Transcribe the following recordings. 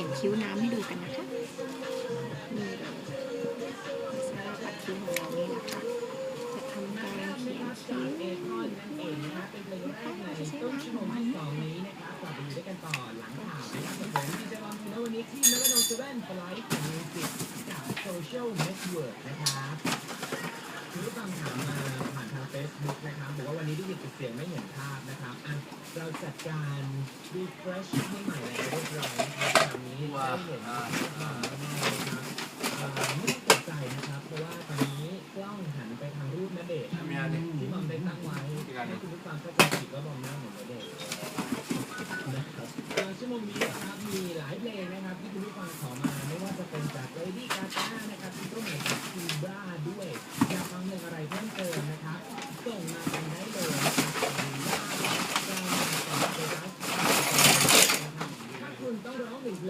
ขียนคิ้วน้ำให้ดูกันนะคะนี่เลยสำหรับปัดคิ้วของเรานี่นะคะ จะทำการเขียนคิ้วเอคอนนั่นเองนะครับเป็นเพลงแรกในต้นชั่วโมงที่สองนี้นะครับกลับไปดูด้วยกันต่อหลังข่าวนะครับกับผมดีเจบอมพีโนวันนี้ที่เลเวลโนเซเว่นฟลายของมิวสิกกับโซเชียลเน็ตเวิร์กนะครับคุณผู้ฟังถามมาผ่านทาง Facebook นะครับบอกว่าวันนี้ได้ยินแต่เสียงไม่เห็นภาพนะครับอะเราจัดการ refresh ให้ใหม่แล้วเรียบร้อยนะครับ ตอนนี้เห็นภาพมาแน่ๆนเอ่อไม่ต้องตกใจนะครับ เพราะว่าตอนนี้กล้องหันไปทางรูปณเดชน์มีอะไรที่บอมได้ตั้งไว้ให้คุณผู้ฟังเข้าใจผิดว่าบอมหน้าเหมือนณเดชน์นะครับเอ่อชั่วโมงนี้นะครับมีหลายเพลงนะครับที่คุณผู้ฟังขอมาไม่ว่าจะ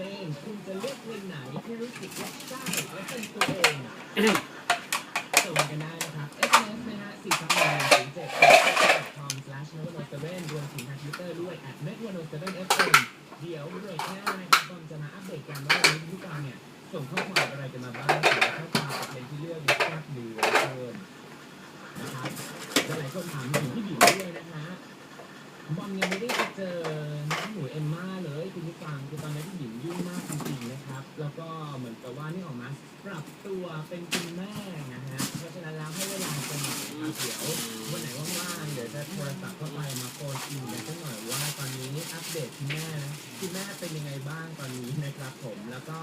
ลงคุณจะเลือกเพลงไหนที่รู้สึกว่าใช่และเป็นตัวเองอะส่งกันได้นะครับ SMS นะฮะ4 3 1 0 7 com slash 1 7รวมถึงทาง Twitter ด้วย at net 107 fm เดี๋ยวเบรกหน้านะครับบอมจะมาอัปเดตกันว่าวันนี้ทุกท่านเนี่ย ส่งข้อความอะไรกันมาบ้างแต่ว่าข้อความเพลงที่เลือกเนี่ยแซ่บดีเหลือเกินนะครับและหลายคนถามถึงพี่บิ่มด้วยนะฮะบอมยังไม่ได้เจอน้องหนูเอมม่าเลยคุณผู้ฟังคือตอนนี้พี่บิ่มยุ่ ว่านี่ออกมาปรับตัวเป็นคุณแม่นะฮะเพราะฉะนั้นแล้วให้เวลากันหน่อยนะครับเดี๋ยววันไหนว่างๆเดี๋ยวจะโทรศัพท์เข้าไปมาโฟนอินกันสักหน่อยว่าตอนนี้อัปเดตคุณแม่นะคุณแม่เป็นยังไงบ้างตอนนี้นะครับผมแล้วก็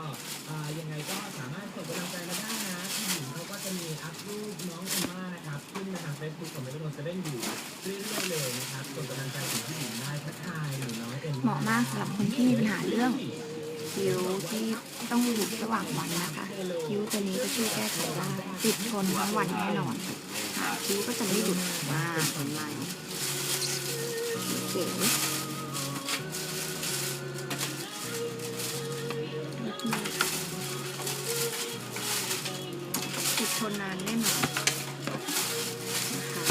อ่ายังไงก็สามารถส่งกำลังใจมาได้นะพี่หญิงเขาก็จะมีอัพรูปน้องเอมม่านะครับขึ้นในทางเฟซบุ๊กของเมโลโนเซเว่นอยู่เรื่อยๆเลยนะครับส่งกำลังใจถึงพี่หญิงได้ทักทายหนูน้อยเอมเหมาะมากสำหรับคนที่มีปัญหาเรื่อง คิ้วที่ต้องหยุดระหว่างวันนะคะ คิ้วตัวนี้จะช่วยแก้ไขได้ติดทนทั้งวันแน่นอนค่ะคิ้วก็จะไม่หลุดมาเห็นไหมเก๋ติดทนนานแน่นอนนะคะ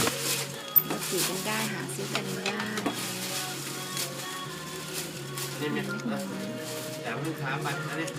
เราสีกันได้หาซื้อกันได้นี่มี แต่ลูกค้ามันนะเนี่ย